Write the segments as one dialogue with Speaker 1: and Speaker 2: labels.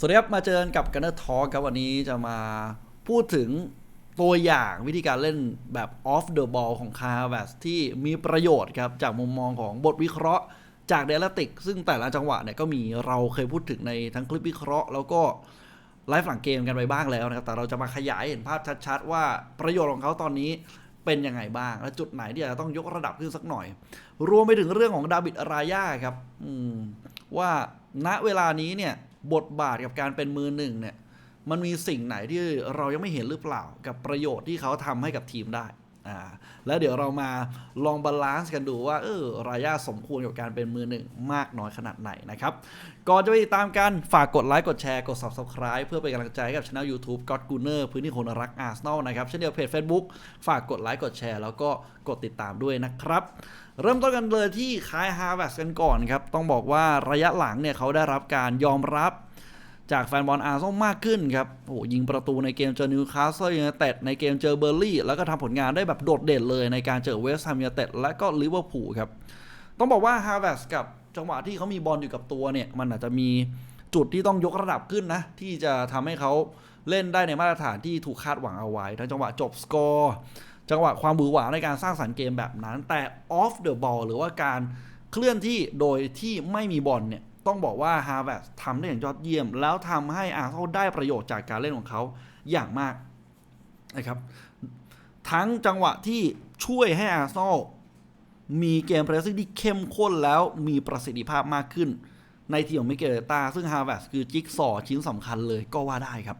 Speaker 1: สวัสดีครับมาเจอกันกับกันเนอร์ทอครับวันนี้จะมาพูดถึงตัวอย่างวิธีการเล่นแบบ off the ball ของคาร์ v สที่มีประโยชน์ครับ จากมุมมองของบทวิเคราะห์จากเดลติก ซึ่งแต่ละจังหวะเนี่ยก็มีเราเคยพูดถึงในทั้งคลิปวิเคราะห์ แล้วก็ไลฟ์หลังเกมกันไปบ้างแล้วนะครับ แต่เราจะมาขยายเห็นภาพชัดๆ ว่าประโยชน์ของเขาตอนนี้เป็นยังไงบ้าง และจุดไหนที่อาจจะต้องยกระดับขึ้นสักหน่อย รวมไปถึงเรื่องของดาบิดรายาครับว่าณเวลานี้เนี่ย บทบาทกับการเป็นมือหนึ่งเนี่ย มันมีสิ่งไหนที่เรายังไม่เห็นหรือเปล่า กับประโยชน์ที่เขาทำให้กับทีมได้ อ่าแล้วเดี๋ยวเรามาลองบาลานซ์กันดูว่าเออรายาสมควรกับการเป็นมือหนึ่งมากน้อยขนาดไหนนะครับ ก่อนจะไปติดตามกัน ฝากกดไลค์กดแชร์กด Subscribe เพื่อเป็นกำลังใจให้กับช่อง YouTube God Gunner พื้นที่คนรักอาร์เซนอลนะครับเช่นเดียวกับเพจ Facebook ฝากกดไลค์กดแชร์แล้วก็กดติดตามด้วยนะครับเริ่มต้นกันเลยที่คายฮาร์ว s กันก่อนครับ ต้องบอกว่าระยะหลังเนี่ยเขาได้รับการยอมรับ จากแฟนบอลอาร์เซนอลมากขึ้นครับโอ้โหยิงประตูในเกมเจอนิวคาสเซิลยูไนเต็ดในเกมเจอเบอร์ลี่ แล้วก็ทำผลงานได้แบบโดดเด่นเลยในการเจอเวสต์แฮมยูไนเต็ดและก็ลิเวอร์พูลครับ ต้องบอกว่าฮาร์ v สกับจังหวะที่เขามีบอลอยู่กับตัวเนี่ย มันอาจจะมีจุดที่ต้องยกระดับขึ้นนะ ที่จะทำให้เขาเล่นได้ในมาตรฐานที่ถูกคาดหวังเอาไว้ ทั้งจังหวะจบสกอร์จังหวะความบือหวาในการสร้างสรรค์เกมแบบนั้น แต่ off the ball หรือว่าการเคลื่อนที่โดยที่ไม่มีบอลเนี่ย ต้องบอกว่าฮาร์ v สทำได้อย่างยอดเยี่ยม แล้วทำให้อาร์เซนอลได้ประโยชน์จากการเล่นของเขาอย่างมากนะครับทั้งจังหวะที่ช่วยให้อาร์เซนอลมีเกมเพรสซิ่งที่เข้มข้นแล้วมีประสิทธิภาพมากขึ้น ในทีมของมิเกลตา ซึ่งฮาร์ v สคือจิ๊กซอว์ชิ้นสำคัญเลยก็ว่าได้ครับ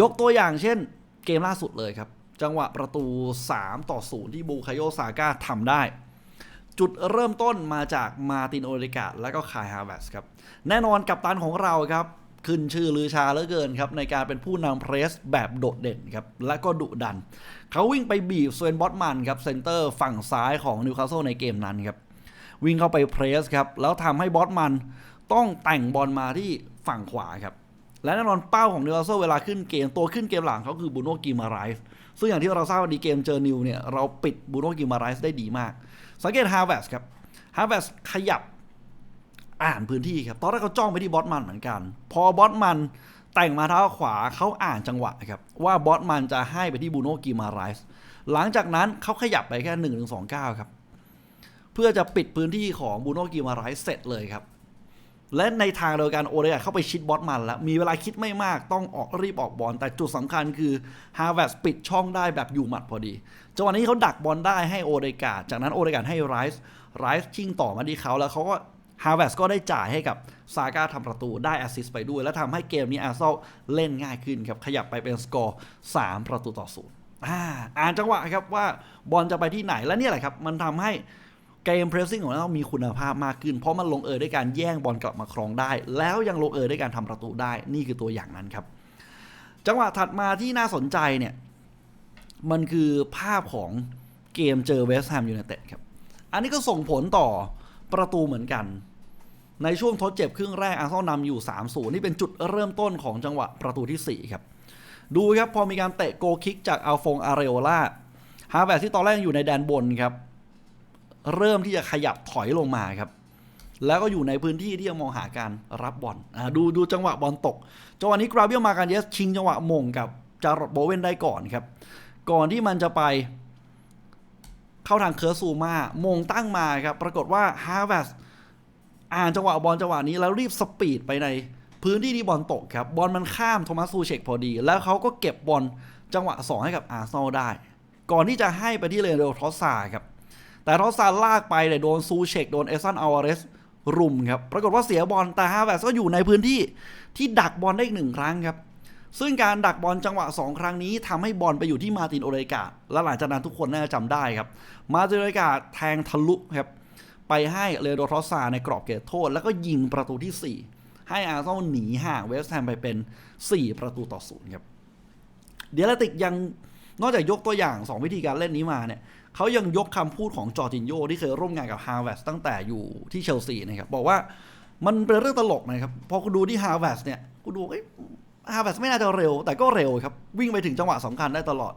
Speaker 1: ยกตัวอย่างเช่นเกมล่าสุดเลยครับ จังหวะประตู 3 ต่อ 0 ที่บูคาโยซาก้าทำได้ จุดเริ่มต้นมาจากมาตินโอเดกาและก็คายฮาร์ v สครับ แน่นอนกับตันของเราครับ ขึ้นชื่อลือชาเหลือเกินครับ ในการเป็นผู้นำเพรสแบบโดดเด่นครับ และก็ดุดัน เขาวิ่งไปบีบเวนบอตมันครับ เซนเตอร์ฝั่งซ้ายของนิวคาสเซิลในเกมนั้นครับ วิ่งเข้าไปเพรสครับ แล้วทำให้บอสมันต้องแต่งบอลมาที่ฝั่งขวาครับและแน่นอนเป้าของนิวคาสเซิลเวลาขึ้นเกมตัวขึ้นเกมหลังเขาคือบูโนกิมาไรส์ ซึ่งอย่างที่เราทราบวันนี้เกมเจอนิวเนี่ยเราปิดบูโนกิมาไรส์ได้ดีมาก สังเกตฮาร์ v สครับฮาร์ v สขยับอ่านพื้นที่ครับ ตอนแรกเขาจ้องไปที่บอสมันเหมือนกัน พอบอสมันแต่งมาเท้าขวาเขาอ่านจังหวะครับว่าบอสมันจะให้ไปที่บูโนกิมาไรส์หลังจากนั้นเขาขยับไปแค่1นถึงสองครับ เพื่อจะปิดพื้นที่ของบูโนกิมาไรส์เสร็จเลยครับ และในทางเดียวกันโอเดกาเข้าไปชิดบอสมันแล้ว มีเวลาคิดไม่มากต้องออกรีบออกบอลแต่จุดสำคัญคือฮาร์ v สปิดช่องได้แบบอยู่หมัดพอดีจังหวะนี้เขาดักบอลได้ให้โอเดกาจากนั้นโอเดกาให้ไรส์ไรส์ชิงต่อมาที่เขาแล้วเขาก็ฮาร์ v สก็ได้จ่ายให้กับซาก้าทำประตูได้แอสซิสไปด้วย และทำให้เกมนี้อาร์เซนอลเล่นง่ายขึ้นครับ ขยับไปเป็นสกอร์ 3 ประตูต่อศูนย์อ่านจังหวะครับว่าบอลจะไปที่ไหนและนี่แหละครับ มันทำให้ เกมเพรสซิ่งของเรามีคุณภาพมากขึ้น เพราะมันลงเอยด้วยการแย่งบอลกลับมาครองได้ แล้วยังลงเอยด้วยการทำประตูได้ นี่คือตัวอย่างนั้นครับ จังหวะถัดมาที่น่าสนใจเนี่ย มันคือภาพของเกมเจอเวสต์แฮมยูไนเต็ดครับ อันนี้ก็ส่งผลต่อประตูเหมือนกัน ในช่วงทดเจ็บครึ่งแรกอาร์เซนอลนำอยู่ 3-0 นี่เป็นจุดเริ่มต้นของจังหวะประตูที่ 4 ครับ ดูครับพอมีการเตะโกคิกจากอัลฟงอาเรโอลาฮาร์ที่ตอนแรกอยู่ในแดนบนครับ เริ่มที่จะขยับถอยลงมาครับ แล้วก็อยู่ในพื้นที่ที่จะมองหาการรับบอลดูดูจังหวะบอลตก จังหวะนี้กราเบียลมาการเยสชิงจังหวะมงกับจารดโบเวนได้ก่อนครับ ก่อนที่มันจะไปเข้าทางเคอร์ซูมามงตั้งมาครับ ปรากฏว่าฮาร์ v สอ่านจังหวะบอลจังหวะนี้แล้วรีบสปีดไปในพื้นที่ที่บอลตกครับ บอลมันข้ามโทมัสซูเชกพอดี แล้วเขาก็เก็บบอลจังหวะ 2 ให้กับอาร์เซนอลได้ ก่อนที่จะให้ไปที่เลโดทอสซาครับ แต่ทอสซาลากไปเนี่ยโดนซูเชกโดนเอซันอัลวาเรสรุมครับ ปรากฏว่าเสียบอลแต่ฮาร์ v สก็อยู่ในพื้นที่ที่ดักบอลได้อีกหนึ่งครั้งครับ ซึ่งการดักบอลจังหวะ 2 ครั้งนี้ทำให้บอลไปอยู่ที่มาตินโอเรกาและหลังจากนั้นทุกคนน่าจะจำได้ครับ มาตินโอเรกาแทงทะลุครับไปให้เลโดทอสซาในกรอบเขตโทษ แล้วก็ยิงประตูที่ 4 ให้อาร์เซนอลหนีห่างเวสต์แฮมไปเป็น 4 ประตูต่อศูนย์ครับ เดียลติกยังนอกจากยกตัวอย่าง 2 วิธีการเล่นนี้มาเนี่ย เขายังยกคำพูดของจอร์จินโยที่เคยร่วมงานกับฮาร์ v สตั้งแต่อยู่ที่เชลซีนะครับ บอกว่ามันเป็นเรื่องตลกนะครับ พอคุณดูที่ฮาร์ v สเนี่ยคุณดูเอ้ฮาร์ v สไม่น่าจะเร็ว แต่ก็เร็วครับ วิ่งไปถึงจังหวะสำคัญได้ตลอด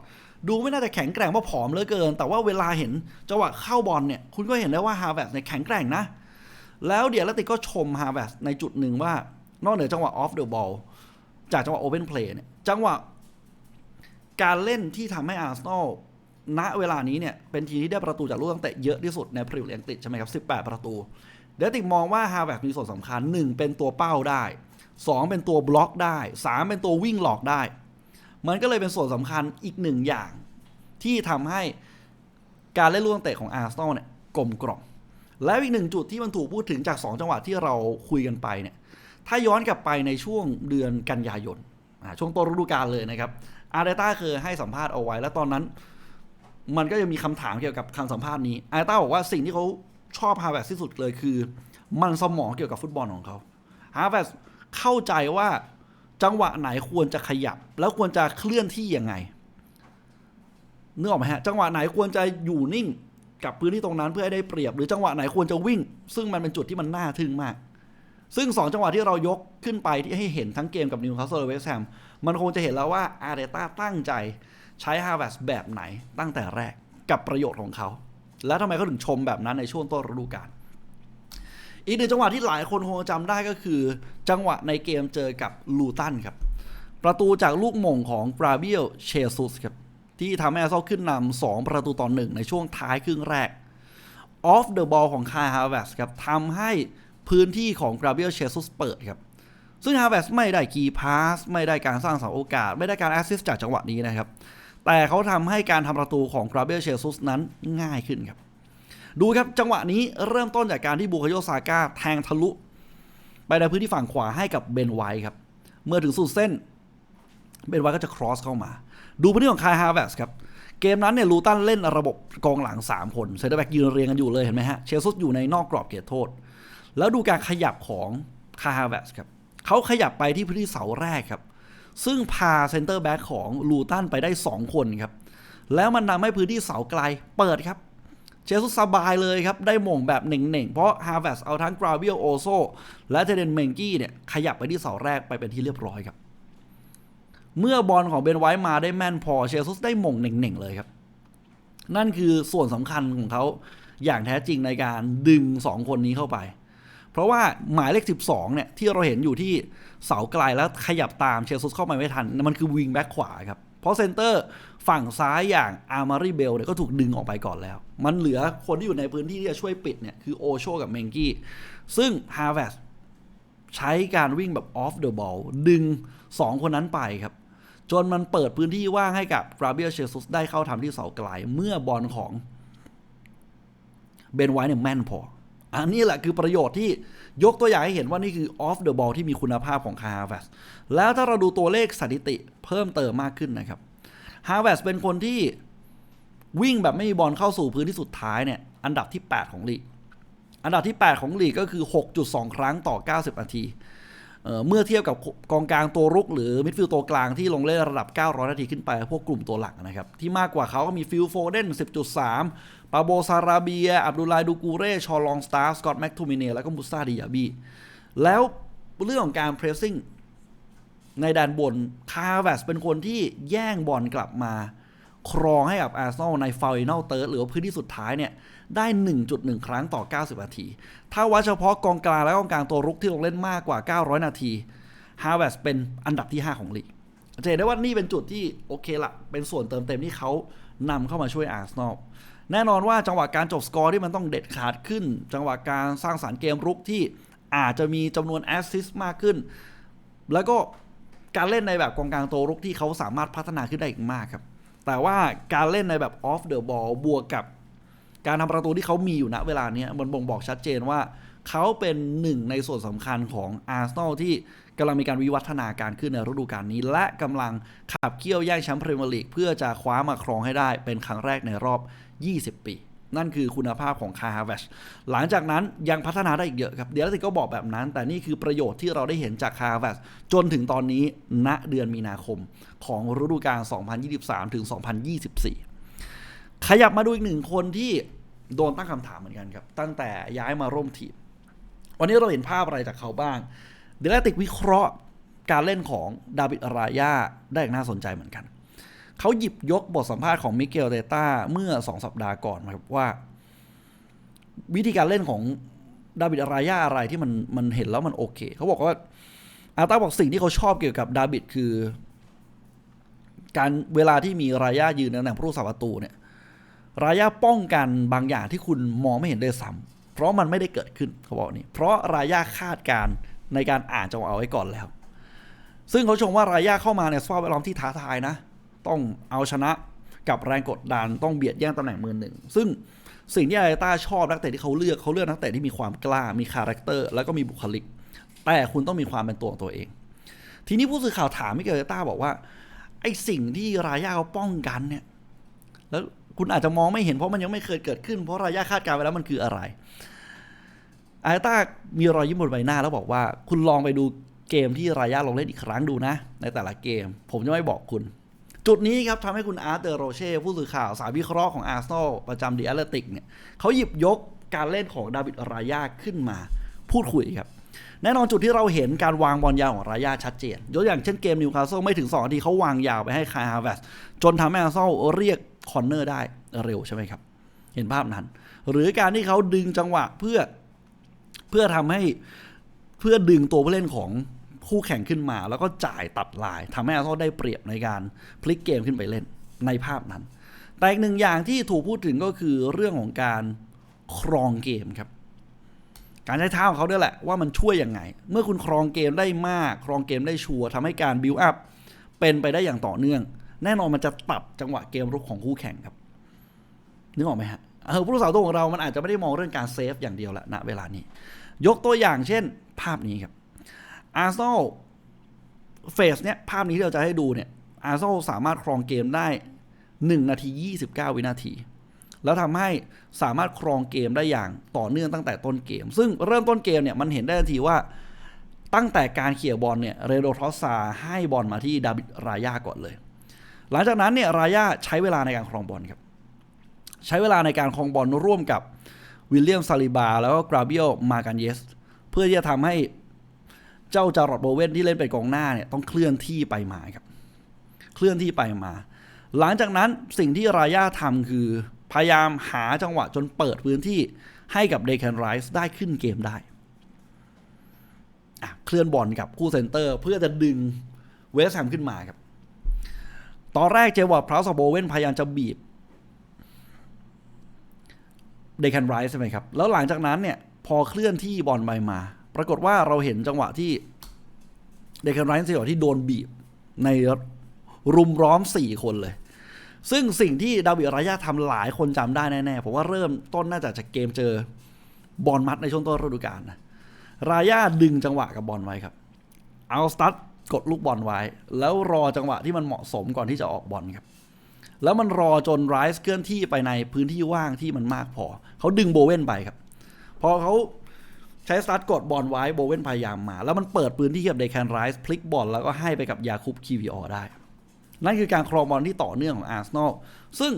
Speaker 1: ดูไม่น่าจะแข็งแกร่งเพราะผอมเหลือเกิน แต่ว่าเวลาเห็นจังหวะเข้าบอลเนี่ยคุณก็เห็นได้ว่าฮาร์ v สเนี่ยแข็งแกร่งนะ แล้วเดียร์ลติกก็ชมฮาร์ v สในจุดหนึ่งว่านอกเหนือจังหวะ off the ball จากจังหวะ open play เนี่ยจังหวะการเล่นที่ทำให้อาร์เซนอล ณเวลานี้เนี่ยเป็นทีมที่ได้ประตูจากลูกตั้งเตะเยอะที่สุดในพรีเมียร์ลีกอังกฤษใช่ไหมครับ 18 ประตู เดติกมองว่าฮาแวร์ดมีส่วนสำคัญ 1 เป็นตัวเป้าได้ 2 เป็นตัวบล็อกได้ 3 เป็นตัววิ่งหลอกได้ มันก็เลยเป็นส่วนสำคัญอีกหนึ่งอย่าง ที่ทำให้การเล่นลูกตั้งเตะของอาร์เซนอลเนี่ยกลมกล่อมแล้วอีกหนึ่งจุดที่มันถูกพูดถึงจาก 2 จังหวะที่เราคุยกันไปเนี่ยถ้าย้อนกลับไปในช่วงเดือนกันยายนช่วงต้นฤดูกาลเลยนะครับอาร์เตต้าเคยให้สัมภาษณ์เอาไว้ แล้วตอนนั้น มันก็ยังมีคำถามเกี่ยวกับคำสัมภาษณ์นี้อาร์เตต้าบอกว่าสิ่งที่เขาชอบฮาร์แวร์ที่สุดเลยคือ มันสมองเกี่ยวกับฟุตบอลของเขาฮาร์แวร์เข้าใจว่าจังหวะไหนควรจะขยับ แล้วควรจะเคลื่อนที่ยังไงนึกออกไหมฮะจังหวะไหนควรจะอยู่นิ่งกับพื้นที่ตรงนั้นเพื่อให้ได้เปรียบ หรือจังหวะไหนควรจะวิ่ง ซึ่งมันเป็นจุดที่มันน่าทึ่งมาก ซึ่ง 2 จังหวะที่เรายกขึ้นไปที่ให้เห็นทั้งเกมกับนิวคาสเซิลและเวสแฮมมันคงจะเห็นแล้วว่าอาร์เตต้าตั้งใจ ใช้ฮาร์แวร์แบบไหนตั้งแต่แรกกับประโยชน์ของเขา แล้วทำไมเขาถึงชมแบบนั้นในช่วงต้นฤดูกาลอีกหนึ่งจังหวะที่หลายคนคงจำได้ก็คือ จังหวะในเกมเจอกับลูตันครับ ประตูจากลูกมงของบราเบียลเชซุสครับที่ทำให้อาร์เซนอลขึ้นนำสองประตูต่อหนึ่งในช่วงท้ายครึ่งแรกออฟเดอะบอลของคาฮา v วสครับทำให้พื้นที่ของกราเบียลเชซุสเปิดครับ ซึ่งฮา v วสไม่ได้กีพาส ไม่ได้การสร้างเสาโอกาส ไม่ได้การแอสซิสต์จากจังหวะนี้นะครับ แต่เขาทำให้การทำประตูของกราเบียลเชซุสนั้นง่ายขึ้นครับ ดูครับจังหวะนี้เริ่มต้นจากการที่บูคาโยซาก้าแทงทะลุ ไปในพื้นที่ฝั่งขวาให้กับเบนไวครับ เมื่อถึงสุดเส้น เบนไวก็จะครอสเข้ามา ดูพื้นที่ของคายฮาร์แวสครับเกมนั้นเนี่ยลูตันเล่นระบบกองหลัง 3 คนเซนเตอร์แบ็กยืนเรียงกันอยู่เลยเห็นไหมฮะเชลซุสอยู่ในนอกกรอบเขตโทษ แล้วดูการขยับของคาฮาร์แวสครับเขาขยับไปที่พื้นที่เสาแรกครับ ซึ่งพาเซนเตอร์แบ็กของลูตันไปได้ 2 คนครับ แล้วมันนำให้พื้นที่เสาไกลเปิดครับ เชซุสสบายเลยครับ ได้หม่งแบบเหน่งๆ เพราะฮาร์วสเอาทั้งกราเบียลโอโซและเจเดนเมงกี้เนี่ย ขยับไปที่เสาแรกไปเป็นที่เรียบร้อยครับ เมื่อบอลของเบนไวท์มาได้แม่นพอเชซุสได้หม่งเหน่งๆเลยครับ นั่นคือส่วนสำคัญของเขาอย่างแท้จริงในการดึง 2 คนนี้เข้าไป เพราะว่าหมายเลข 12 เนี่ย ที่เราเห็นอยู่ที่เสาไกลแล้วขยับตามเชลซุสเข้ามาไม่ทัน มันคือวิงแบ็กขวาครับ เพราะเซนเตอร์ฝั่งซ้ายอย่างอาร์มารีเบลเนี่ยก็ถูกดึงออกไปก่อนแล้ว มันเหลือคนที่อยู่ในพื้นที่ที่จะช่วยปิดเนี่ย คือโอโชกับเมงกี้ ซึ่งฮาร์ v วสใช้การวิ่งแบบออฟเดอะบอลดึง 2 คนนั้นไปครับ จนมันเปิดพื้นที่ว่างให้กับกราเบียเชซุสได้เข้าทำที่เสาไกลเมื่อบอลของเบนไวท์เนี่ยแม่นพอ อันนี้แหละคือประโยชน์ที่ยกตัวอย่างให้เห็นว่านี่คือออฟเดอะบอลที่มีคุณภาพของคาร์ v วสแล้วถ้าเราดูตัวเลขสถิติเพิ่มเติมมากขึ้นนะครับฮาร์ v วสเป็นคนที่วิ่งแบบไม่มีบอลเข้าสู่พื้นที่สุดท้ายเนี่ยอันดับที่ 8 ของลีก อันดับที่ 8 ของลีกก็คือ 6.2 ครั้งต่อ 90 นาที เมื่อเทียบกับกองกลางตัวรุก หรือมิดฟิลด์ตัวกลางที่ลงเล่นระดับ 900 นาทีขึ้นไป พวกกลุ่มตัวหลักนะครับ ที่มากกว่าเขาก็มีฟิลโฟเดน10.3 ปาโบซาราเบีย อับดุลไลดูกูเร่ ชอลองสตาร์สกอตแม็กทูมิเนแล้วก็มุซาดิยาบี แล้วเรื่องของการเพรสซิ่งในแดนบน คาร์แวสเป็นคนที่แย่งบอลกลับมา ครองให้กับอาร์เซนอลในฟาวนัลเติร์ดหรือว่าพื้นที่สุดท้ายเนี่ย ได้ 1.1 ครั้งต่อ 90 นาที ถ้าวัดเฉพาะกองกลางและกองกลางตัวรุกที่ลงเล่นมากกว่า 900 นาทีฮาร์ v วสเป็นอันดับที่ 5 ของลีกจะเห็นได้ว่านี่เป็นจุดที่โอเคละเป็นส่วนเติมเต็มที่เขานำเข้ามาช่วยอาร์เซนอล แน่นอนว่าจังหวะการจบสกอร์ที่มันต้องเด็ดขาดขึ้น จังหวะการสร้างสารรค์เกมรุกที่อาจจะมีจำนวนแอสซิสต์มากขึ้น แล้วก็การเล่นในแบบกองกลางโตรุกที่เขาสามารถพัฒนาขึ้นได้อีกมากครับ แต่ว่าการเล่นในแบบออฟเดอะบอลบวกกับ การทำประตูที่เขามีอยู่ณเวลาเนี้ยมันบ่งบอกชัดเจนว่าเขาเป็นหนึ่งในส่วนสำคัญของอาร์เซนอลที่กำลังมีการวิวัฒนาการขึ้นในฤดูกาลนี้ และกำลังขับเคี่ยวแย่งแชมป์พรีเมียร์ลีกเพื่อจะคว้ามาครองให้ได้เป็นครั้งแรกในรอบ 20 ปี นั่นคือคุณภาพของคาร์ฮาเวชหลังจากนั้นยังพัฒนาได้อีกเยอะครับ เดี๋ยวติก็บอกแบบนั้น แต่นี่คือประโยชน์ที่เราได้เห็นจากคาร์ฮาเวชจนถึงตอนนี้ณเดือนมีนาคมของฤดูกาล 2023 ถึง 2024 ขยับมาดูอีกหนึ่งคนที่โดนตั้งคำถามเหมือนกันครับ ตั้งแต่ย้ายมาร่วมทีม วันนี้เราเห็นภาพอะไรจากเขาบ้าง เดลติกวิเคราะห์การเล่นของดาวิดรายาได้อย่างน่าสนใจเหมือนกัน เขาหยิบยกบทสัมภาษณ์ของมิเกลเตต้าเมื่อ 2 สัปดาห์ก่อนครับว่า วิธีการเล่นของดาวิดรายาอะไรที่มันมันเห็นแล้วมันโอเค เขาบอกว่าอาต้าบอกสิ่งที่เขาชอบเกี่ยวกับดาบิดคือ การเวลาที่มีรายายืนในตำแหน่งผู้รักษาประตูเนี่ยรายาป้องกันบางอย่างที่คุณมองไม่เห็นด้วยซ้ำเพราะมันไม่ได้เกิดขึ้นเขาบอกนี่เพราะรายาคาดการในการอ่านจังหวะเอาไว้ก่อนแล้ว ซึ่งเขาชมว่ารายาเข้ามาในสภาพแวดล้อมที่ท้าทายนะ ต้องเอาชนะกับแรงกดดันต้องเบียดแย่งตำแหน่งมือหนึ่ง ซึ่งสิ่งที่อาร์ต้าชอบนักเตะที่เขาเลือกเขาเลือกนักเตะที่มีความกล้ามีคาแรคเตอร์แล้วก็มีบุคลิก แต่คุณต้องมีความเป็นตัวของตัวเอง ทีนี้ผู้สื่อข่าวถามมิเกลต้าบอกว่าไอ้สิ่งที่รายาเขาป้องกันเนี่ยแล้วคุณอาจจะมองไม่เห็นเพราะมันยังไม่เคยเกิดขึ้นเพราะรายาคาดการณ์ไว้แล้วมันคืออะไรอาร์ต้ามีรอยยิ้มบนใบหน้าแล้วบอกว่า คุณลองไปดูเกมที่รายาลงเล่นอีกครั้งดูนะ ในแต่ละเกม ผมจะไม่บอกคุณ จุดนี้ครับทำให้คุณอาร์ตเดอโรเช่ ผู้สื่อข่าวสายวิเคราะห์ของอาร์เซนอลประจำดีแอตเลติกเนี่ยเขาหยิบยกการเล่นของดาวิดรายาขึ้นมาพูดคุยครับ แน่นอนจุดที่เราเห็นการวางบอลยาวของรายาชัดเจน ยกอย่างเช่นเกมนิวคาสเซิลไม่ถึง2นาทีเขาวางยาวไปให้คายฮาเวสจนทำให้อาร์เซนอลเรียกคอนเนอร์ได้เร็วใช่ไหมครับ เห็นภาพนั้น หรือการที่เขาดึงจังหวะเพื่อเพื่อทำให้เพื่อดึงตัวผู้เล่นของ คู่แข่งขึ้นมา แล้วก็จ่ายตัดลายทำให้อาร์เซนอลได้เปรียบในการพลิกเกมขึ้นไปเล่นในภาพนั้น แต่อีกหนึ่งอย่างที่ถูกพูดถึงก็คือเรื่องของการครองเกมครับ การใช้เท้าของเขาด้วยแหละว่ามันช่วยยังไง เมื่อคุณครองเกมได้มาก ครองเกมได้ชัวร์ทำให้การบิวอัพเป็นไปได้อย่างต่อเนื่อง แน่นอนมันจะตัดจังหวะเกมรุกของคู่แข่งครับนึกออกไหมฮะเออผู้รักษาตัวของเรามันอาจจะไม่ได้มองเรื่องการเซฟอย่างเดียวแหละณเวลานี้ ยกตัวอย่างเช่น ภาพนี้ครับ อาร์เซนอลเฟสเนี้ยภาพนี้ที่เราจะให้ดูเนี่ยอาร์เซนอลสามารถครองเกมได้ 1 นาที 29 วินาที แล้วทำให้สามารถครองเกมได้อย่างต่อเนื่องตั้งแต่ต้นเกม ซึ่งเริ่มต้นเกมเนี่ยมันเห็นได้ทันทีว่าตั้งแต่การเขี่ยบอลเนี่ยเรโดทอสซาให้บอลมาที่ดาบิดรายาก่อนเลย หลังจากนั้นเนี่ยรายาใช้เวลาในการครองบอลครับ ใช้เวลาในการครองบอลร่วมกับวิลเลียมซาลิบา แล้วก็กราเบียลมากันเยส เพื่อที่จะทำให้ เจ้าจารอดโบเวนที่เล่นเป็นกองหน้าเนี่ยต้องเคลื่อนที่ไปมาครับ เคลื่อนที่ไปมา หลังจากนั้นสิ่งที่รายาทำคือ พยายามหาจังหวะจนเปิดพื้นที่ให้กับเดคันไรส์ได้ขึ้นเกมได้ เคลื่อนบอลกับคู่เซนเตอร์ เพื่อจะดึงเวสแฮมขึ้นมาครับ ตอนแรกเจวอร์ดพราวส์โบเวนพยายามจะบีบเดคันไรส์ใช่ไหมครับ แล้วหลังจากนั้นเนี่ย พอเคลื่อนที่บอลไปมา ปรากฏว่าเราเห็นจังหวะที่เดคันไรส์จังหวะที่โดนบีบในรุมร้อมสี่คนเลย ซึ่งสิ่งที่ดาวิดรายาทำหลายคนจำได้แน่ๆผมว่าเริ่มต้นน่าจะจากเกมเจอบอลมัดในช่วงต้นฤดูกาลนะรายาดึงจังหวะกับบอลไว้ครับ เอาสตั๊ดกดลูกบอลไว้ แล้วรอจังหวะที่มันเหมาะสมก่อนที่จะออกบอลครับแล้วมันรอจนไรส์เคลื่อนที่ไปในพื้นที่ว่างที่มันมากพอ เขาดึงโบเว่นไปครับ พอเขา ใช้สตาร์ทกดบอลไว้โบเวนพยายามมา แล้วมันเปิดพื้นที่กับเดคันไรส์พลิกบอลแล้วก็ให้ไปกับยาคุปคีวีออได้ นั่นคือการครองบอลที่ต่อเนื่องของอาร์เซนอลซึ่ง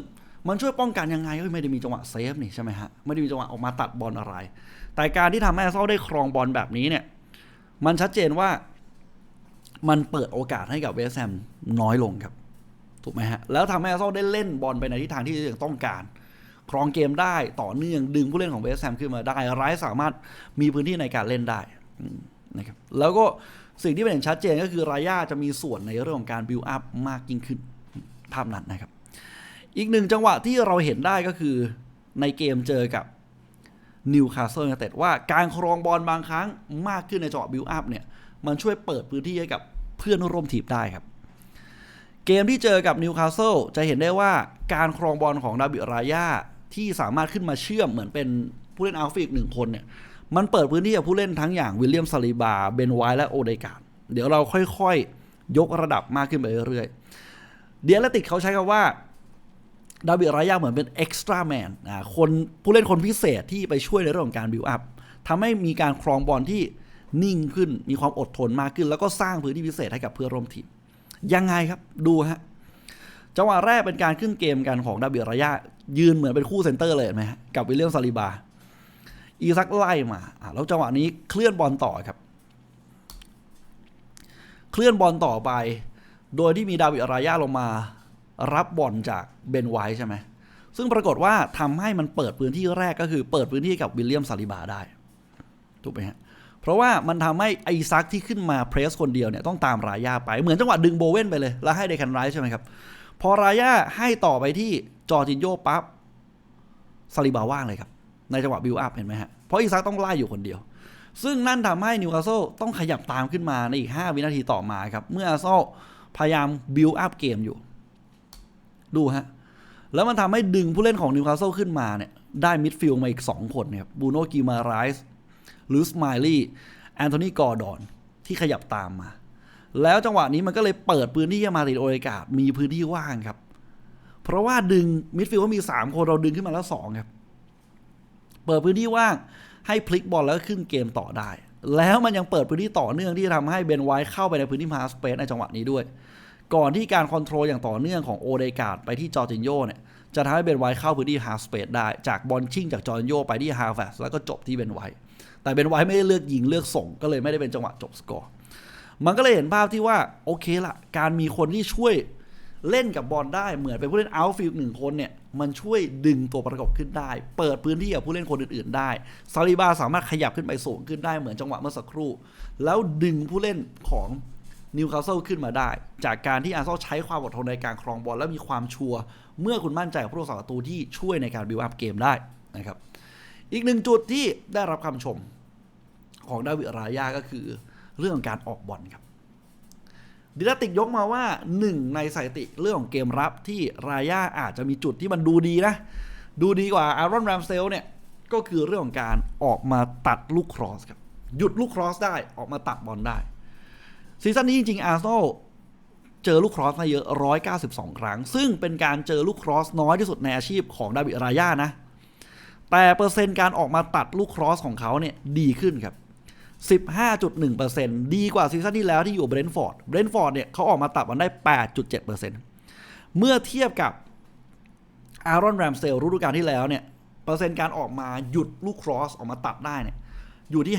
Speaker 1: มันช่วยป้องกันยังไงก็ไม่ได้มีจังหวะเซฟนี่ใช่ไหมฮะไม่ได้มีจังหวะออกมาตัดบอลอะไร แต่การที่ทำให้อาร์เซนอลได้ครองบอลแบบนี้เนี่ยมันชัดเจนว่ามันเปิดโอกาสให้กับเวสแฮมน้อยลงครับถูกไหมฮะแล้วทำให้อาร์เซนอลได้เล่นบอลไปในทิศทางที่ต้องการ ครองเกมได้ต่อเนื่องดึงผู้เล่นของเวสต์แฮมขึ้นมาได้ไรส์สามารถมีพื้นที่ในการเล่นได้นะครับแล้วก็สิ่งที่เป็นอย่างชัดเจนก็คือ รายาจะมีส่วนในเรื่องของการบิวอัพมากยิ่งขึ้นภาพนั้นนะครับ อีกหนึ่งจังหวะที่เราเห็นได้ก็คือในเกมเจอกับนิวคาสเซิลยูไนเต็ดว่าการครองบอลบางครั้งมากขึ้นในจังหวะบิวอัพเนี่ย มันช่วยเปิดพื้นที่ให้กับเพื่อนร่วมทีมได้ครับ เกมที่เจอกับนิวคาสเซิลจะเห็นได้ว่าการครองบอลของดาบิรายา ที่สามารถขึ้นมาเชื่อมเหมือนเป็นผู้เล่นอัลฟาอีกหนึ่งคนเนี่ยมันเปิดพื้นที่กับผู้เล่นทั้งอย่างวิลเลียมซาลิบาเบนไวท์และโอเดกาดเดี๋ยวเราค่อยๆ ยกระดับมากขึ้นไปเรื่อยๆ เดียลติกเขาใช้คำว่าดาบิดรายาเหมือนเป็นเอ็กซ์ตร้าแมนคนผู้เล่นคนพิเศษที่ไปช่วยในเรื่องของการบิวอัพทำให้มีการครองบอลที่นิ่งขึ้น มีความอดทนมากขึ้น แล้วก็สร้างพื้นที่พิเศษให้กับเพื่อนร่วมทีมยังไงครับดูฮะจังหวะแรกเป็นการขึ้นเกมกันของดาบิดรายา ยืนเหมือนเป็นคู่เซนเตอร์เลยเห็นไหมกับวิลเลียมซาลิบา อีซักไล่มาแล้วจังหวะนี้เคลื่อนบอลต่อครับ เคลื่อนบอลต่อไป โดยที่มีดาวิดรายาลงมารับบอลจากเบนไวท์ใช่ไหมซึ่งปรากฏว่าทำให้มันเปิดพื้นที่แรกก็คือ เปิดพื้นที่กับวิลเลียมซาลิบาได้ถูกไหมฮะเพราะว่ามันทำให้ไอซักที่ขึ้นมาเพรสคนเดียวเนี่ยต้องตามรายาไปเหมือนจังหวะดึงโบเว่นไปเลย แล้วให้เดคันไรส์ใช่ไหมครับพอรายาให้ต่อไปที่ จอร์จินโยปั๊บซาลิบาว่างเลยครับ ในจังหวะบิลอัพเห็นไหมฮะ เพราะอีซักต้องไล่อยู่คนเดียว ซึ่งนั่นทำให้นิวคาสเซิลต้องขยับตามขึ้นมาในอีก 5 วินาทีต่อมาครับ เมื่ออาร์เซลพยายามบิลอัพเกมอยู่ ดูฮะ แล้วมันทำให้ดึงผู้เล่นของนิวคาสเซิลขึ้นมาเนี่ย ได้มิดฟิลด์มาอีก 2 คนนะครับบูโนกิมาไรส์หรือสไมลี่แอนโทนีกอร์ดอนที่ขยับตามมา แล้วจังหวะนี้มันก็เลยเปิดพื้นที่ให้มาติดโอเรกามีพื้นที่ว่างครับ เพราะว่าดึงมิดฟิลด์ก็มี 3 คนเราดึงขึ้นมาแล้ว2ครับ เปิดพื้นที่ว่างให้พลิกบอลแล้วขึ้นเกมต่อได้ แล้วมันยังเปิดพื้นที่ต่อเนื่องที่ทำให้เบนไวท์เข้าไปในพื้นที่พาสเปซในจังหวะนี้ด้วย ก่อนที่การคอนโทรลอย่างต่อเนื่องของโอเดกาดไปที่จอร์จินโยเนี่ยจะทำให้เบนไวท์เข้าพื้นที่ฮาสเปซได้จากบอลชิ่งจากจอร์จินโยไปที่ฮาแฟสแล้วก็จบที่เบนไวท์แต่เบนไวท์ไม่ได้เลือกยิงเลือกส่งก็เลยไม่ได้เป็นจังหวะจบสกอร์มันก็เลยเห็นภาพที่ว่าโอเคละการมีคนที่ช่วย เล่นกับบอลได้เหมือนเป็นผู้เล่นเอาท์ฟิลด์หนึ่งคนเนี่ย มันช่วยดึงตัวประกอบขึ้นได้ เปิดพื้นที่กับผู้เล่นคนอื่น ๆ ได้ซาลิบาสามารถขยับขึ้นไปสูงขึ้นได้เหมือนจังหวะเมื่อสักครู่ แล้วดึงผู้เล่นของนิวคาสเซิลขึ้นมาได้ จากการที่อาร์เซนอลใช้ความอดทนในการครองบอลและมีความชัวร์เมื่อคุณมั่นใจกับผู้รักษาประตูที่ช่วยในการบิวอัพเกมได้นะครับอีกหนึ่งจุดที่ได้รับคำชมของดาวิดรายาก็คือเรื่องของการออกบอลครับ ดิลติกยกมาว่าหนึ่งในสถิติเรื่องของเกมรับที่รายาอาจจะมีจุดที่มันดูดีนะ ดูดีกว่าอารอนแรมเซลเนี่ย ก็คือเรื่องของการออกมาตัดลูกครอสครับ หยุดลูกครอสได้ออกมาตัดบอลได้ ซีซั่นนี้จริงๆอาร์เซนอลเจอลูกครอสมาเยอะ 192 ครั้ง ซึ่งเป็นการเจอลูกครอสน้อยที่สุดในอาชีพของดาวิดรายานะ แต่เปอร์เซ็นต์การออกมาตัดลูกครอสของเขาเนี่ยดีขึ้นครับ 15.1%ดีกว่าซีซั่นที่แล้วที่อยู่เบรนท์ฟอร์ด เบรนท์ฟอร์ดเนี่ยเขาออกมาตัดมันได้ 8.7%เมื่อเทียบกับอารอนแรมเซลฤดูกาลที่แล้วเนี่ย เปอร์เซ็นต์การออกมาหยุดลูกครอสออกมาตัดได้เนี่ยอยู่ที่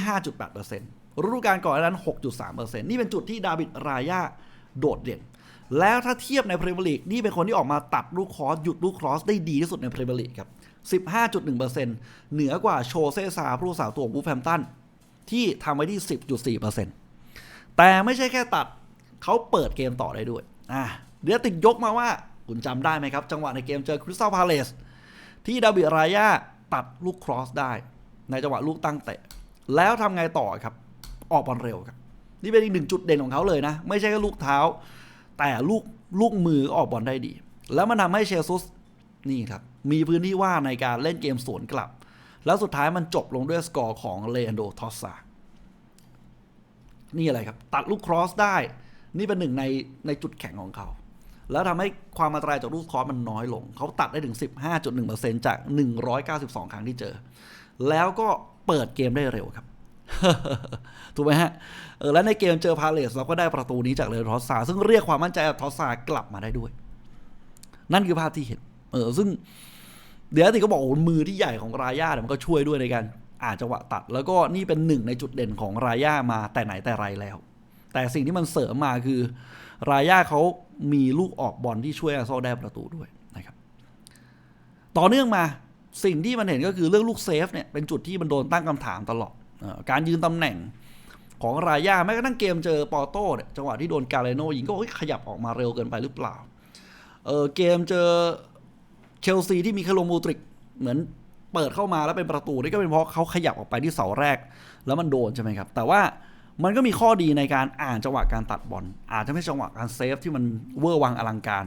Speaker 1: 5.8%ฤดูกาลก่อนน้านั้น 6.3%นี่เป็นจุดที่ดาวิดรายาโดดเด่น แล้วถ้าเทียบในพรีเมียร์ลีกนี่เป็นคนที่ออกมาตัดลูกครอสหยุดลูกครอสได้ดีที่สุดในพรีเมียร์ลีกครับ 15.1%เหนือกว่าโชเซซาผู้รักษาตัวของบูฟแฮมตัน ที่ทำไว้ที่ 10.4%แต่ไม่ใช่แค่ตัดเขาเปิดเกมต่อได้ด้วยอะเดี๋ยวติดยกมาว่าคุณจำได้ไหมครับ จังหวะในเกมเจอคริสตัลพาเลสที่ดาวิรายาตัดลูกครอสได้ ในจังหวะลูกตั้งเตะ แล้วทำไงต่อครับ ออกบอลเร็วครับ นี่เป็นอีกหนึ่งจุดเด่นของเขาเลยนะ ไม่ใช่แค่ลูกเท้า แต่ลูกลูกมือออกบอลได้ดี แล้วมันทำให้เชลซุสนี่ครับ มีพื้นที่ว่างในการเล่นเกมสวนกลับ แล้วสุดท้ายมันจบลงด้วยสกอร์ของเลอันโดทอสซานี่อะไรครับ ตัดลูกครอสได้ นี่เป็นหนึ่งในในจุดแข็งของเขา แล้วทำให้ความอันตรายจากลูกครอสมันน้อยลง เขาตัดได้ถึง 15.1%จาก 192 ครั้งที่เจอ แล้วก็เปิดเกมได้เร็วครับถูกไหมฮะเออแล้วในเกมเจอพาเลสเราก็ได้ประตูนี้จากเลทอสซาซึ่งเรียกความมั่นใจจากทอสซากลับมาได้ด้วย นั่นคือภาพที่เห็น เออซึ่ง เดี๋ยวติก็บอกโอ้มือที่ใหญ่ของรายาเนี่ยมันก็ช่วยด้วยในการอานจังหวะตัด แล้วก็นี่เป็นหนึ่งในจุดเด่นของรายามาแต่ไหนแต่ไรแล้ว แต่สิ่งที่มันเสริมมาคือ รายาเขามีลูกออกบอลที่ช่วยอาร์ซอลได้ประตูด้วยนะครับ ต่อเนื่องมาสิ่งที่มันเห็นก็คือเรื่องลูกเซฟเนี่ยเป็นจุดที่มันโดนตั้งคำถามตลอดออการยืนตำแหน่งของรายาแม้กระทั่งเกมเจอปอโต้เนี่ยจังหวะที่โดนกาเลโนยิงก็ขยับออกมาเร็วเกินไปหรือเปล่าเออเกมเจอ เชลซีที่มีคาโลมูตริกเหมือนเปิดเข้ามาแล้วเป็นประตูนี่ก็เป็นเพราะเขาขยับออกไปที่เสาแรก แล้วมันโดนใช่ไหมครับ แต่ว่ามันก็มีข้อดีในการอ่านจังหวะการตัดบอลอาจจะไม่ใช่จังหวะการเซฟที่มันเวอร์วังอลังการ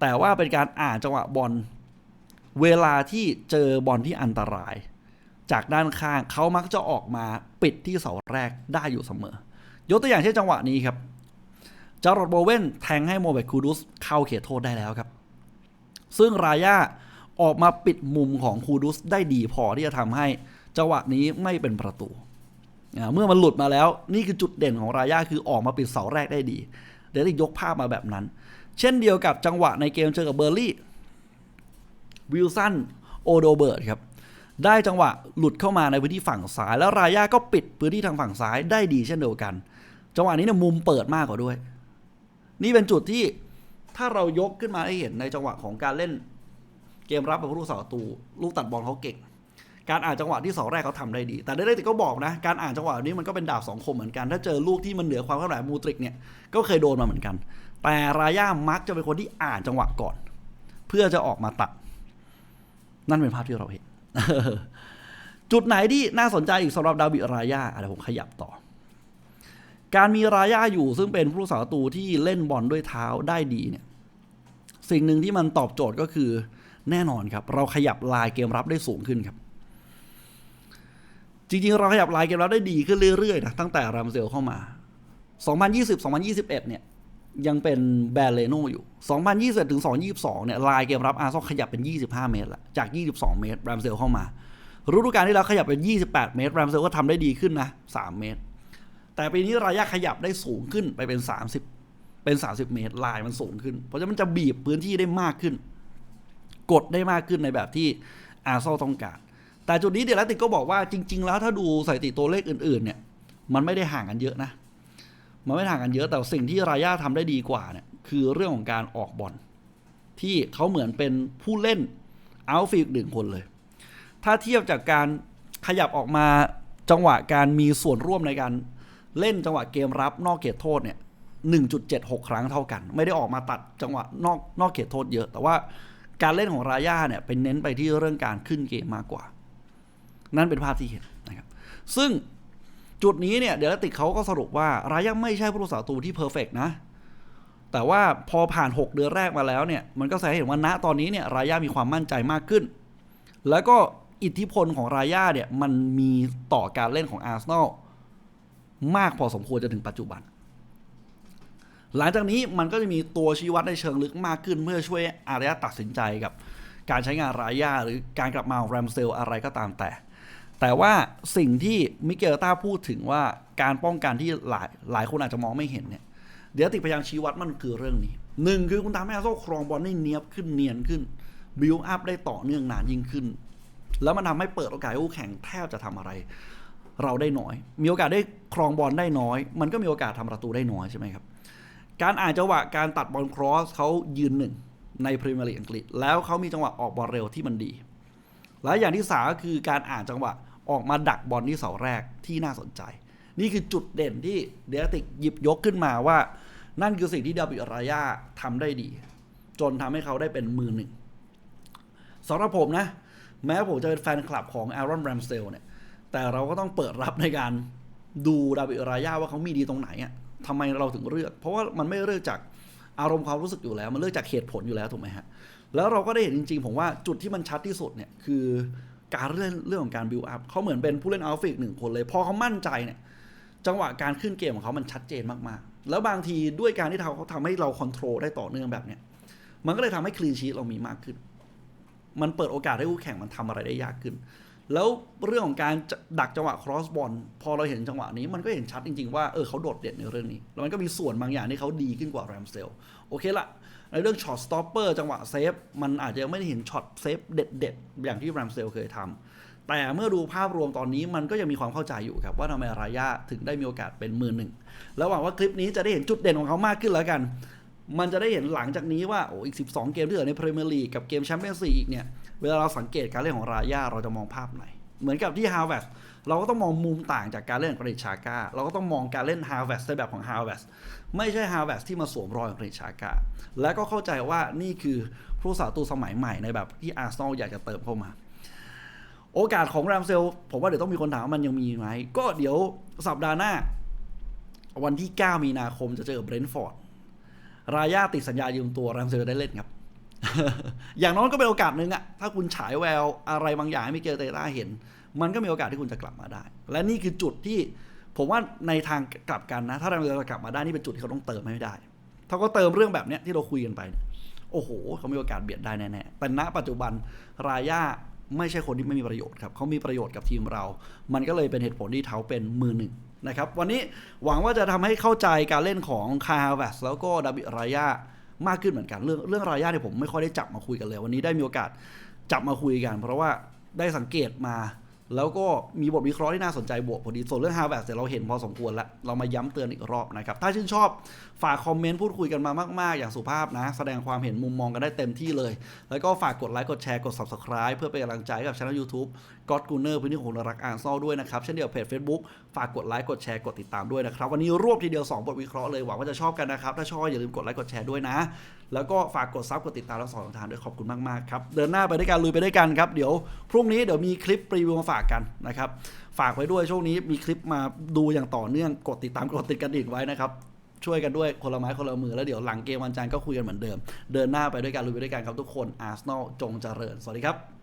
Speaker 1: แต่ว่าเป็นการอ่านจังหวะบอลเวลาที่เจอบอลที่อันตราย จากด้านข้างเขามักจะออกมาปิดที่เสาแรกได้อยู่เสมอ ยกตัวอย่างเช่นจังหวะนี้ครับจารอดโบเวนแทงให้โมเบตคูดุสเข้าเขตโทษได้แล้วครับ ซึ่งรายาออกมาปิดมุมของคูดุสได้ดีพอที่จะทำให้จังหวะนี้ไม่เป็นประตู เมื่อมันหลุดมาแล้วนี่คือจุดเด่นของรายาคือออกมาปิดเสาแรกได้ดี เดี๋ยวจะยกภาพมาแบบนั้น เช่นเดียวกับจังหวะในเกมเจอกับเบอร์ลี่วิลสันโอโดเบิร์ตครับได้จังหวะหลุดเข้ามาในพื้นที่ฝั่งซ้ายแล้วรายาก็ปิดพื้นที่ทางฝั่งซ้ายได้ดีเช่นเดียวกัน จังหวะนี้เนี่ยมุมเปิดมากกว่าด้วย นี่เป็นจุดที่ ถ้าเรายกขึ้นมาให้เห็นในจังหวะของการเล่นเกมรับแบบผู้รักษาประตูลูกตัดบอลเขาเก่ง การอ่านจังหวะที่เสาแรกเขาทำได้ดี แต่ได้ติก็บอกนะ การอ่านจังหวะนี้มันก็เป็นดาบสองคมเหมือนกัน ถ้าเจอลูกที่มันเหนือความคาดหมายมูตริกเนี่ย ก็เคยโดนมาเหมือนกัน แต่ราย่ามักจะเป็นคนที่อ่านจังหวะก่อน เพื่อจะออกมาตัด นั่นเป็นภาพที่เราเห็น จุดไหนที่น่าสนใจอีกสำหรับดาวิดรายาอะไรผมขยับต่อ การมีรายาอยู่ซึ่งเป็นผู้รักษาประตูที่เล่นบอลด้วยเท้าได้ดีเนี่ยสิ่งหนึ่งที่มันตอบโจทย์ก็คือแน่นอนครับ เราขยับลายเกมรับได้สูงขึ้นครับ จริงๆ เราขยับลายเกมรับได้ดีขึ้นเรื่อยๆนะตั้งแต่รามเซลเข้ามา 2020-2021 เนี่ยยังเป็นแบรเลโนอยู่ 2021ถึง2022 เนี่ยลายเกมรับอาร์ซอลขยับเป็น 25 เมตรละจาก 22 เมตรแรมเซลเข้ามาฤดูกาลที่แล้วขยับเป็น 28 เมตรแรมเซลก็ทำได้ดีขึ้นนะ 3 เมตร แต่ปีนี้ระยะขยับได้สูงขึ้นไปเป็น 30 เป็น 30 เมตรลายมันสูงขึ้น เพราะฉะนั้นมันจะบีบพื้นที่ได้มากขึ้น กดได้มากขึ้นในแบบที่อาร์ซอลต้องการ แต่จุดนี้เดลติกก็บอกว่าจริง ๆ แล้วถ้าดูสถิติตัวเลขอื่นๆเนี่ย มันไม่ได้ห่างกันเยอะนะ มันไม่ห่างกันเยอะแต่สิ่งที่รายาทำได้ดีกว่าเนี่ยคือเรื่องของการออกบอลที่เขาเหมือนเป็นผู้เล่นเอาฟิลหนึ่งคนเลย ถ้าเทียบจากการขยับออกมาจังหวะการมีส่วนร่วมในการ เล่นจังหวะเกมรับนอกเขตโทษเนี่ย1.76 ครั้งเท่ากัน ไม่ได้ออกมาตัดจังหวะนอกนอกเขตโทษเยอะ แต่ว่าการเล่นของรายาเนี่ยเป็นเน้นไปที่เรื่องการขึ้นเกมมากกว่า นั่นเป็นภาพที่เห็นนะครับ ซึ่งจุดนี้เนี่ยเดลติกเขาก็สรุปว่ารายาไม่ใช่ผู้รักษาประตูที่เพอร์เฟกนะ แต่ว่าพอผ่าน 6 เดือนแรกมาแล้วเนี่ยมันก็แสดงให้เห็นว่าณตอนนี้เนี่ยรายามีความมั่นใจมากขึ้น แล้วก็อิทธิพลของรายาเนี่ยมันมีต่อการเล่นของอาร์เซนอล มากพอสมควรจนถึงปัจจุบัน หลังจากนี้มันก็จะมีตัวชี้วัดในเชิงลึกมากขึ้น เพื่อช่วยอารยะตัดสินใจกับการใช้งานรายาหรือการกลับมาของแรมเซลอะไรก็ตามแต่ แต่ว่าสิ่งที่มิเกลต้าพูดถึงว่าการป้องกันที่หลายหลายคนอาจจะมองไม่เห็นเนี่ยเดี๋ยวติพยายามชี้วัดมันคือเรื่องนี้หนึ่งคือคุณทำให้อาร์เซนอลครองบอลได้เนียบขึ้นเนียนขึ้นบิลอัพได้ต่อเนื่องนานยิ่งขึ้น แล้วมันทำให้เปิดโอกาสให้คู่แข่งแทบจะทำอะไร เราได้น้อย มีโอกาสได้ครองบอลได้น้อย มันก็มีโอกาสทำประตูได้น้อยใช่ไหมครับ การอ่านจังหวะการตัดบอลครอสเขายืนหนึ่งในพรีเมียร์ลีกอังกฤษ แล้วเขามีจังหวะออกบอลเร็วที่มันดี และอย่างที่สามก็คือการอ่านจังหวะออกมาดักบอลที่เสาแรกที่น่าสนใจ นี่คือจุดเด่นที่เดลติกหยิบยกขึ้นมาว่า นั่นคือสิ่งที่ดาวิดรายาทำได้ดี จนทำให้เขาได้เป็นมือหนึ่งสำหรับผมนะ แม้ผมจะเป็นแฟนคลับของอารอนแรมเซลเนี่ย แต่เราก็ต้องเปิดรับในการดูดาวิรายาว่าเขามีดีตรงไหนอะทำไมเราถึงเลือก เพราะว่ามันไม่เลือกจากอารมณ์ความรู้สึกอยู่แล้ว มันเลือกจากเหตุผลอยู่แล้วถูกไหมฮะแล้วเราก็ได้เห็นจริง ๆ ผมว่าจุดที่มันชัดที่สุดเนี่ยคือการเรื่องเรื่องของการบิวอัพเขาเหมือนเป็นผู้เล่นอัลฟิกหนึ่งคนเลย พอเขามั่นใจเนี่ยจังหวะการขึ้นเกมของเขามันชัดเจนมากๆ แล้วบางทีด้วยการที่เขาทำให้เราคอนโทรลได้ต่อเนื่องแบบเนี้ยมันก็เลยทำให้คลีนชีตเรามีมากขึ้น มันเปิดโอกาสให้คู่แข่งมันทำอะไรได้ยากขึ้น แล้วเรื่องของการดักจังหวะครอสบอลพอเราเห็นจังหวะนี้มันก็เห็นชัดจริงๆว่าเออเขาโดดเด่นในเรื่องนี้ แล้วมันก็มีส่วนบางอย่างที่เขาดีขึ้นกว่าแรมเซลโอเคละในเรื่องช็อตสต็อปเปอร์จังหวะเซฟมันอาจจะไม่ได้เห็นช็อตเซฟเด็ดๆ อย่างที่แรมเซลเคยทำแต่เมื่อดูภาพรวมตอนนี้มันก็ยังมีความเข้าใจอยู่ครับ ว่าทำไมรายาถึงได้มีโอกาสเป็นมือหนึ่งแล้วหวังว่าคลิปนี้จะได้เห็นจุดเด่นของเขามากขึ้นแล้วกัน มันจะได้เห็นหลังจากนี้ว่าโอ้อีก 12 เกมที่เหลือในพรีเมียร์ลีกกับเกมแชมเปี้ยนส์ลีกอีกเนี่ย เวลาเราสังเกตการเล่นของรายาเราจะมองภาพไหน เหมือนกับที่ฮาวเวสเราก็ต้องมองมุมต่างจากการเล่นของกริชาก้าเราก็ต้องมองการเล่นฮาวเวสในแบบของฮาวเวสไม่ใช่ฮาวเวสที่มาสวมรอยของกริชาก้าและก็เข้าใจว่านี่คือผู้สาตูสมัยใหม่ในแบบที่อาร์เซนอลอยากจะเติมเข้ามา โอกาสของแรมเซลผมว่าเดี๋ยวต้องมีคนถามว่ามันยังมีไหมก็เดี๋ยวสัปดาห์หน้า วันที่ 9 มีนาคมจะเจอเบรนท์ฟอร์ด รายาติดสัญญายืมตัวแรมเซลได้เล่นครับ อย่างน้อยก็เป็นโอกาสหนึ่งอะถ้าคุณฉายแววอะไรบางอย่างให้มิเกลเตต้าเห็น มันก็มีโอกาสที่คุณจะกลับมาได้ และนี่คือจุดที่ผมว่าในทางกลับกันนะ ถ้าแรมเซลจะกลับมาได้นี่เป็นจุดที่เขาต้องเติมให้ได้ ถ้าเขาเติมเรื่องแบบเนี้ยที่เราคุยกันไปโอ้โหเขามีโอกาสเบียดได้แน่ๆแต่ณปัจจุบันรายาไม่ใช่คนที่ไม่มีประโยชน์ครับเขามีประโยชน์กับทีมเรา มันก็เลยเป็นเหตุผลที่เขาเป็นมือหนึ่ง นะครับ วันนี้หวังว่าจะทำให้เข้าใจการเล่นของคาร์เวสแล้วก็ดาบิรายามากขึ้นเหมือนกัน เรื่องเรื่องรายาเนี่ยผมไม่ค่อยได้จับมาคุยกันเลย วันนี้ได้มีโอกาสจับมาคุยกัน เพราะว่าได้สังเกตมา แล้วก็มีบทวิเคราะห์ที่น่าสนใจบวกพอดีส่วนเรื่องฮา r ว a r d เดี๋ยวเราเห็นพอสมควรแล้ว เรามาย้ำเตือนอีกรอบนะครับ ถ้าชื่นชอบฝากคอมเมนต์พูดคุยกันมามากๆ อย่างสุภาพนะ แสดงความเห็นมุมมองกันได้เต็มที่เลย แล้วก็ฝากกดไลค์กดแชร์กด subscribe เพื่อเป็นกำลังใจกับช่อง YouTube ก็อดกูเนอร์พื้นที่ของนรักอ่านซอลด้วยนะครับ เช่นเดียวกับเพจ Facebook ฝากกดไลค์กดแชร์กดติดตามด้วยนะครับวันนี้รวบทีเดียว2บทวิเคราะห์เลยหวังว่าจะชอบกันนะครับถ้าชอบอย่าลืมกดไลค์กดแชร์ด้วยนะ แล้วก็ฝากกดซับกดติดตามทั้งสองทางด้วยขอบคุณมากๆครับ เดินหน้าไปด้วยกันลุยไปด้วยกันครับ เดี๋ยวพรุ่งนี้เดี๋ยวมีคลิปรีวิวมาฝากกันนะครับ ฝากไว้ด้วยช่วงนี้มีคลิปมาดูอย่างต่อเนื่องกดติดตามกดติดกระดิ่งไว้นะครับช่วยกันด้วยคนละไม้คนละมือแล้วเดี๋ยวหลังเกมวันจันทร์ก็คุยกันเหมือนเดิม เดินหน้าไปด้วยกันลุยไปด้วยกันครับทุกคนอาร์เซนอลจงเจริญสวัสดีครับ